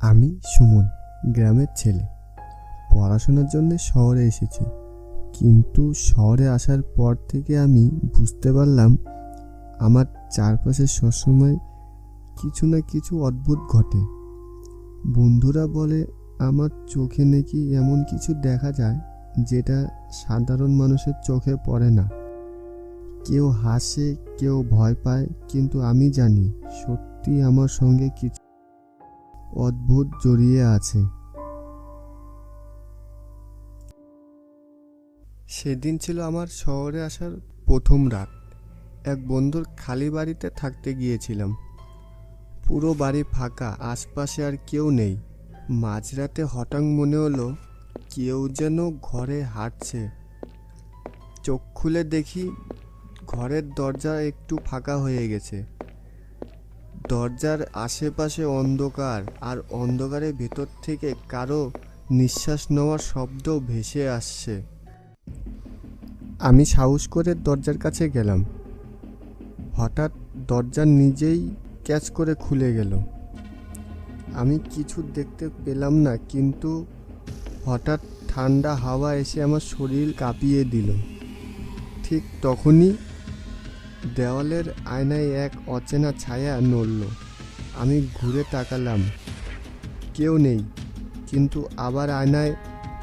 আমি সুমন, গ্রামের ছেলে। পড়াশোনার জন্য শহরে এসেছি। কিন্তু শহরে আসার পর থেকে আমি বুঝতে পারলাম, আমার চারপাশে সবসময় কিছু না কিছু অদ্ভুত ঘটে। বন্ধুরা বলে, আমার চোখে নাকি এমন কিছু দেখা যায়, যেটা সাধারণ মানুষের চোখে পড়ে না। কেউ হাসে, কেউ ভয় পায়, কিন্তু আমি জানি সত্যি আমার সঙ্গে কিছু অদ্ভুত জড়িয়ে আছে। সেদিন ছিল আমার শহরে আসার প্রথম রাত। এক বন্ধুর খালি বাড়িতে থাকতে গিয়েছিলাম। পুরো বাড়ি ফাঁকা, আশপাশে আর কেউ নেই। মাঝরাতে হঠাৎ মনে হলো কেউ যেন ঘরে হাঁটছে। চোখ খুলে দেখি ঘরের দরজা একটু ফাঁকা হয়ে গেছে। দরজার আশেপাশে অন্ধকার আর অন্ধকারের ভেতর থেকে কারও নিঃশ্বাস নেওয়ার শব্দ ভেসে আসছে। আমি সাহস করে দরজার কাছে গেলাম। হঠাৎ দরজা নিজেই ক্যাচ করে খুলে গেল। আমি কিছু দেখতে পেলাম না, কিন্তু হঠাৎ ঠান্ডা হাওয়া এসে আমার শরীর কাঁপিয়ে দিল। ঠিক তখনই দেওয়ালের আয়নায় এক অচেনা ছায়া নড়ল। আমি ঘুরে তাকালাম। কেউ নেই, কিন্তু আবার আয়নায়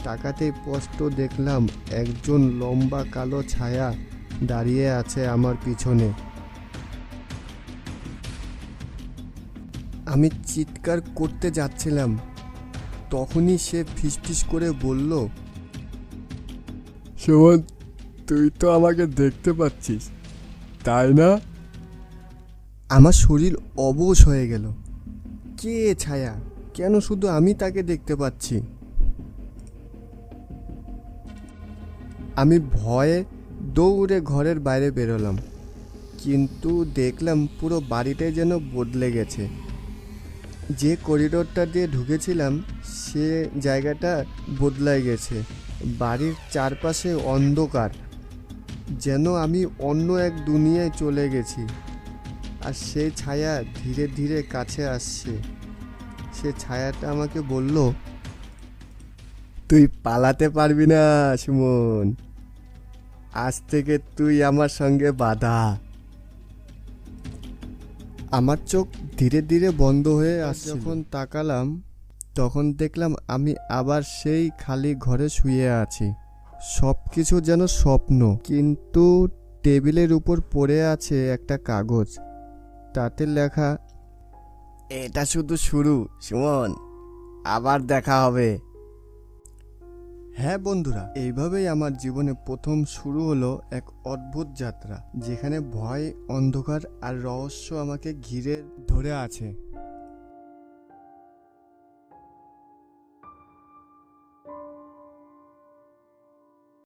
তাকাতেই স্পষ্ট দেখলাম একজন লম্বা কালো ছায়া দাঁড়িয়ে আছে আমার পিছনে। আমি চিৎকার করতে যাচ্ছিলাম। তখনই সে ফিসফিস করে বলল, সুমন, তুই তো আমাকে দেখতে পাচ্ছিস। তাই না? আমার শরীর অবশ হয়ে গেল। কে ছায়া? কেন শুধু আমি তাকে দেখতে পাচ্ছি? আমি ভয়ে দৌড়ে ঘরের বাইরে বেরোলাম, কিন্তু দেখলাম পুরো বাড়িটাই যেন বদলে গেছে। যে করিডোরটা দিয়ে ঢুকেছিলাম, সে জায়গাটা বদলায় গেছে। বাড়ির চারপাশে অন্ধকার। যেন আমি অন্য এক দুনিয়ায় চলে গেছি। আর সেই ছায়া ধীরে ধীরে কাছে আসছে। সে ছায়াটা আমাকে বলল তুই পালাতে পারবি না সুমন। আজ থেকে তুই আমার সঙ্গে বাধা। আমার চোখ ধীরে ধীরে বন্ধ হয়ে আস যখন তাকালাম তখন দেখলাম আমি আবার সেই খালি ঘরে শুয়ে আছি। সব কিছু যেন স্বপ্ন। কিন্তু টেবিলের উপর পড়ে আছে একটা কাগজ। তাতে লেখা, এটা শুধু শুরু, সুমন। আবার দেখা হবে। হ্যাঁ বন্ধুরা, এইভাবেই আমার জীবনে প্রথম শুরু হলো এক অদ্ভুত যাত্রা, যেখানে ভয়, অন্ধকার আর রহস্য আমাকে ঘিরে ধরে আছে।